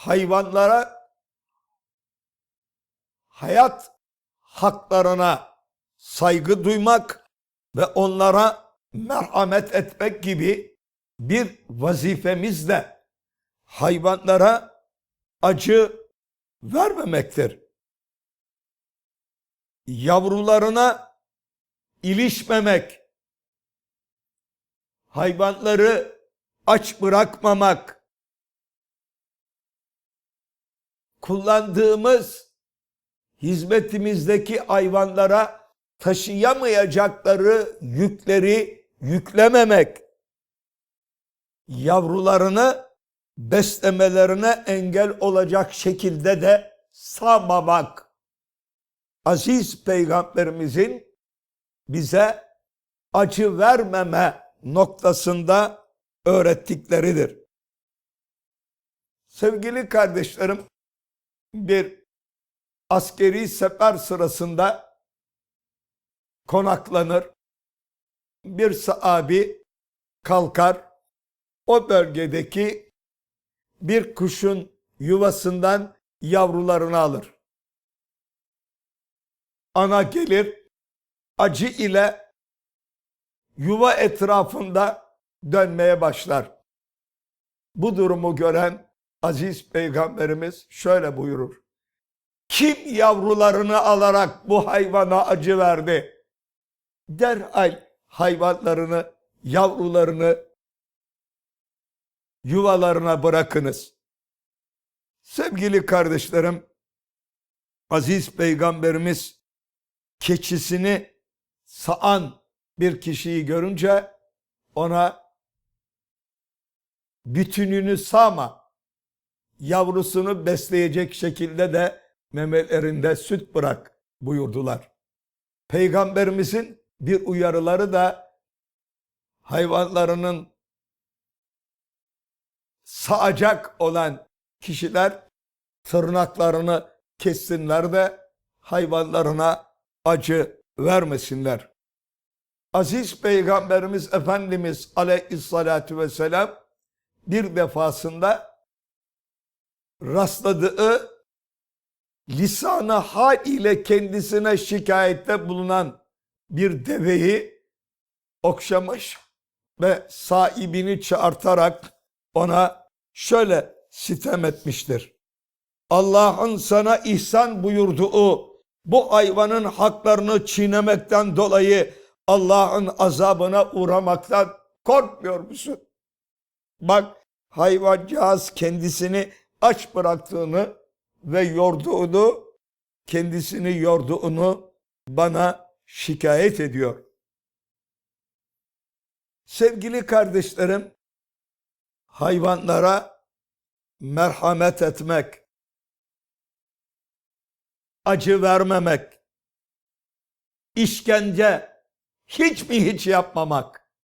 hayvanlara hayat haklarına saygı duymak ve onlara merhamet etmek gibi bir vazifemizle hayvanlara acı vermemektir. Yavrularına ilişmemek, hayvanları aç bırakmamak, kullandığımız hizmetimizdeki hayvanlara taşıyamayacakları yükleri yüklememek, yavrularını beslemelerine engel olacak şekilde de sağmamak. Aziz peygamberimizin bize acı vermeme noktasında öğrettikleridir. Sevgili kardeşlerim, bir askeri sefer sırasında konaklanır. Bir sahabi kalkar o bölgedeki bir kuşun yuvasından yavrularını alır. Ana gelir acı ile yuva etrafında dönmeye başlar. Bu durumu gören aziz peygamberimiz şöyle buyurur. Kim yavrularını alarak bu hayvana acı verdi? Derhal hayvanlarını, yavrularını yuvalarına bırakınız. Sevgili kardeşlerim, aziz peygamberimiz keçisini sağan bir kişiyi görünce ona bütününü sağma, yavrusunu besleyecek şekilde de memelerinde süt bırak buyurdular. Peygamberimizin bir uyarıları da hayvanlarının sağacak olan kişiler tırnaklarını kessinler de hayvanlarına acı vermesinler. Aziz Peygamberimiz Efendimiz Aleyhisselatü Vesselam bir defasında rastladığı lisanı hal ile kendisine şikayette bulunan bir deveyi okşamış ve sahibini çağırtarak ona şöyle sitem etmiştir. Allah'ın sana ihsan buyurduğu bu hayvanın haklarını çiğnemekten dolayı Allah'ın azabına uğramaktan korkmuyor musun? Bak hayvancağız kendisini aç bıraktığını ve yorduğunu, kendisini yorduğunu bana şikayet ediyor. Sevgili kardeşlerim, hayvanlara merhamet etmek, acı vermemek, işkence hiç mi hiç yapmamak,